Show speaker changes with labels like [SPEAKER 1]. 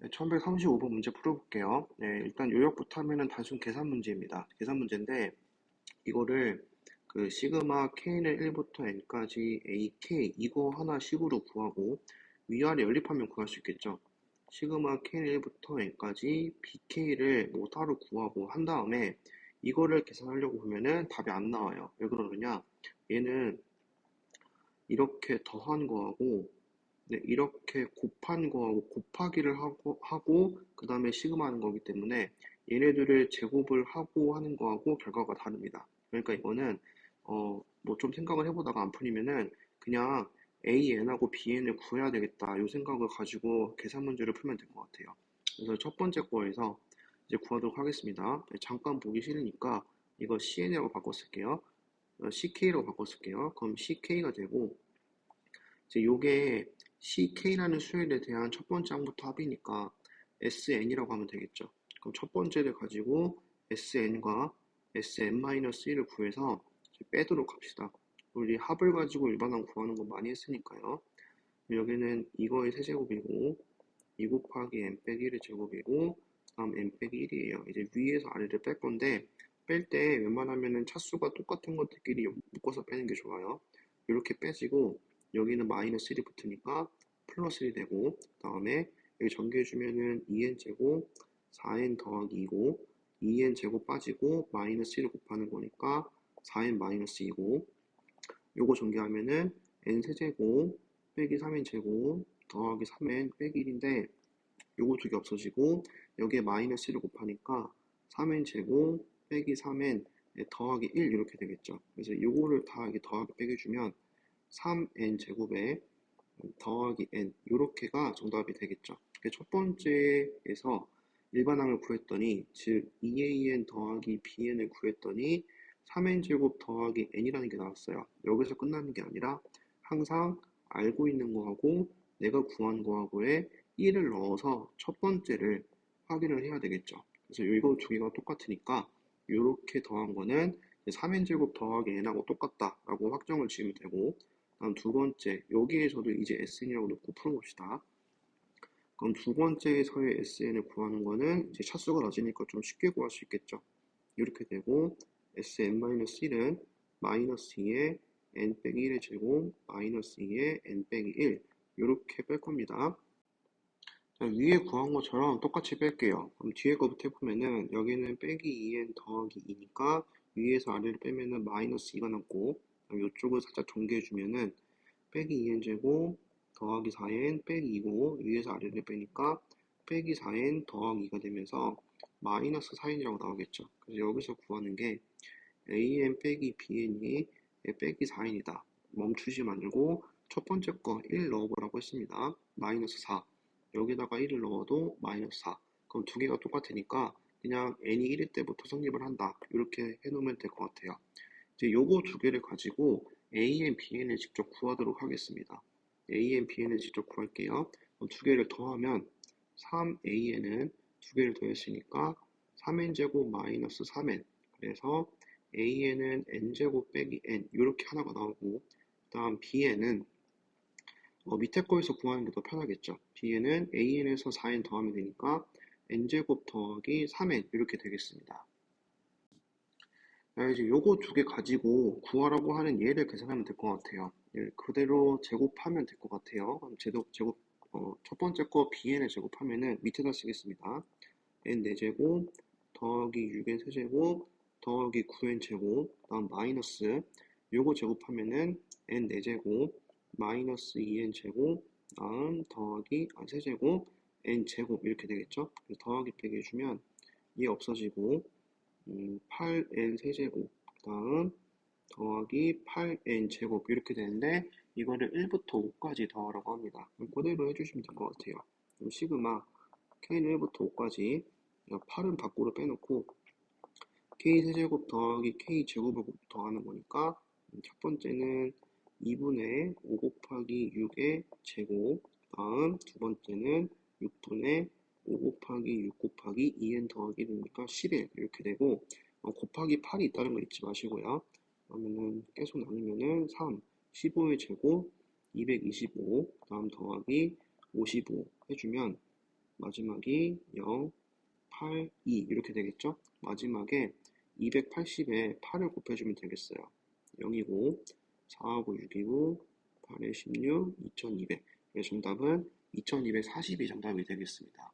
[SPEAKER 1] 네, 1135번 문제 풀어볼게요. 네, 일단 요약부터 하면은 단순 계산 문제입니다. 계산 문제인데 이거를 그 시그마 k는 1부터 n까지 ak 이거 하나 식으로 구하고 위아래 연립하면 구할 수 있겠죠. 시그마 k는 1부터 n까지 bk를 뭐 따로 구하고 한 다음에 이거를 계산하려고 보면은 답이 안 나와요. 왜 그러느냐? 얘는 이렇게 더한 거하고 네, 이렇게 곱한 거하고 곱하기를 하고, 하고 그 다음에 시그마 하는 거기 때문에 얘네들을 제곱을 하고 하는 거하고 결과가 다릅니다. 그러니까 이거는 어, 뭐 좀 생각을 해보다가 안 풀리면은 그냥 AN하고 BN을 구해야 되겠다 이 생각을 가지고 계산 문제를 풀면 될 것 같아요. 그래서 첫 번째 거에서 이제 구하도록 하겠습니다. 네, 잠깐 보기 싫으니까 이거 CN이라고 바꿔 쓸게요. 어, CK라고 바꿔 쓸게요. 그럼 CK가 되고 이제 요게 CK라는 수열에 대한 첫 번째 항부터 합이니까 SN이라고 하면 되겠죠. 그럼 첫 번째를 가지고 SN과 SN-1을 구해서 빼도록 합시다. 우리 합을 가지고 일반항 구하는 거 많이 했으니까요. 여기는 이거의 세제곱이고 2 곱하기 n 빼기 1의 제곱이고 다음 n 빼기 1이에요. 이제 위에서 아래를 뺄 건데 뺄 때 웬만하면은 차수가 똑같은 것들끼리 묶어서 빼는 게 좋아요. 이렇게 빼지고 여기는 마이너스 1이 붙으니까 플러스 1이 되고 그 다음에 여기 전개해주면은 2n제곱 4n 더하기 2고 2n 제곱 빠지고 마이너스 1을 곱하는 거니까 4n 마이너스 2고 요거 전개하면은 n 세제곱 빼기 3n 제곱 더하기 3n 빼기 1인데 요거 두 개 없어지고 여기에 마이너스 1을 곱하니까 3n 제곱 빼기 3n 더하기 1 이렇게 되겠죠. 그래서 요거를 다 이렇게 더하기 빼기 주면 3n 제곱에 더하기 n 이렇게가 정답이 되겠죠. 첫 번째에서 일반항을 구했더니 즉 2an 더하기 bn을 구했더니 3n 제곱 더하기 n이라는 게 나왔어요. 여기서 끝나는 게 아니라 항상 알고 있는 거하고 내가 구한 거하고에 1을 넣어서 첫 번째를 확인을 해야 되겠죠. 그래서 이거 두 개가 똑같으니까 이렇게 더한 거는 3n 제곱 더하기 n하고 똑같다라고 확정을 지으면 되고 다음 두 번째, 여기에서도 이제 SN이라고 놓고 풀어봅시다. 그럼 두 번째에서의 SN을 구하는 거는 이제 차수가 낮으니까 좀 쉽게 구할 수 있겠죠. 이렇게 되고 SN-1은 마이너스 2에 n 빼기 1의 제곱 마이너스 2에 n 빼기 1 이렇게 뺄 겁니다. 자, 위에 구한 것처럼 똑같이 뺄게요. 그럼 뒤에 거부터 해보면은 여기는 빼기 2n 더하기 2니까 위에서 아래를 빼면은 마이너스 2가 남고 이쪽을 살짝 전개해주면은 빼기 2n제곱 더하기 4n 빼기 2고 위에서 아래를 빼니까 빼기 4n 더하기 2가 되면서 마이너스 4n이라고 나오겠죠. 그래서 여기서 구하는 게 an 빼기 bn이 빼기 4n이다. 멈추지 말고 첫 번째 거 1 넣어보라고 했습니다. 마이너스 4. 여기다가 1을 넣어도 마이너스 4. 그럼 두 개가 똑같으니까 그냥 n이 1일 때부터 성립을 한다. 이렇게 해놓으면 될 것 같아요. 이제 요거 두 개를 가지고 AN, BN을 직접 구하도록 하겠습니다. AN, BN을 직접 구할게요. 두 개를 더하면 3AN은 두 개를 더했으니까 3n제곱 마이너스 3n 그래서 AN은 n제곱 빼기 n 이렇게 하나가 나오고 그 다음 BN은 어, 밑에 거에서 구하는 게 더 편하겠죠. BN은 AN에서 4n 더하면 되니까 n제곱 더하기 3n 이렇게 되겠습니다. 네, 이제 요거 두 개 가지고 구하라고 하는 얘를 계산하면 될 것 같아요. 예, 그대로 제곱하면 될 것 같아요. 그럼 제곱, 제곱, 어, 첫 번째 거 bn을 제곱하면은 밑에다 쓰겠습니다. n 4제곱 더하기 6n 세제곱 더하기 9n 제곱 다음 마이너스 요거 제곱하면은 n 4제곱 마이너스 2n 제곱 다음 더하기 아 세제곱 n 제곱 이렇게 되겠죠. 더하기 빼기 해주면 얘 없어지고 음, 8n 세제곱 다음 더하기 8n 제곱 이렇게 되는데 이거를 1부터 5까지 더하라고 합니다. 그대로 해주시면 될 것 같아요. 그럼 시그마 k는 1부터 5까지 8은 밖으로 빼놓고 k 세제곱 더하기 k 제곱을 더하는 거니까 첫 번째는 2분의 5 곱하기 6의 제곱 다음 두 번째는 6분의 5 곱하기 6 곱하기 2n 더하기 되니까 11 이렇게 되고 어, 곱하기 8이 있다는 거 잊지 마시고요. 그러면은 계속 나누면은 3, 15의 제곱 225 그다음 더하기 55 해주면 마지막이 0, 8, 2 이렇게 되겠죠? 마지막에 280에 8을 곱해주면 되겠어요. 0이고 4하고 6이고 8에 16, 2200 정답은 2240이 정답이 되겠습니다.